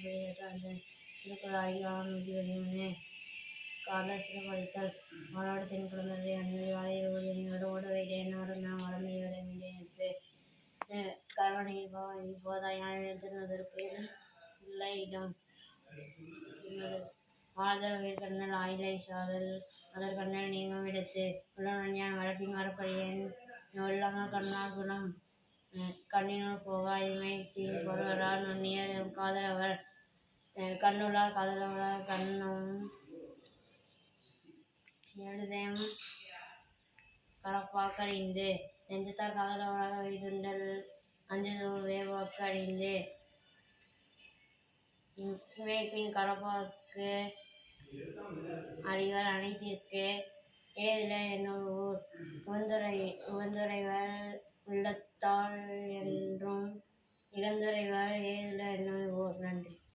புரிகிறது அந்த திருக்குறளாகி ஆண் விதிவதியுமே கால சிறுபடித்தல் மாநாடு தென் குழந்தை வாழையோடு என்னோடு வைத்தேன் நான் வளமை விட என்று கணவனில் இப்போதாய் திருநதற்கு இல்லை இடம் ஆதல் உயிர்கண்ணல் ஆயிலை சாதல் அதற்கண்ணல் நீங்கும் விடுத்து உள்ளவன் யான் வளர்ப்பின் வரப்படியேன் உள்ளங்கள் கண்ணால் குணம். கண்ணினுள் போகா இமை தீன் பொருளால் நுண்ணியர் காதலவர் கண்ணுள்ளால் காதலவரால் கண்ணும் எழுதேம் கலப்பாக்கறிந்து அறிந்து காதலவராக வைதுண்டல் அஞ்சதோர் வேவாக்கு அறிந்து இமைப்பின் கலப்பாக்கு அறிவால் அனைத்திற்கு ஏதில் என்னும் ஊர். star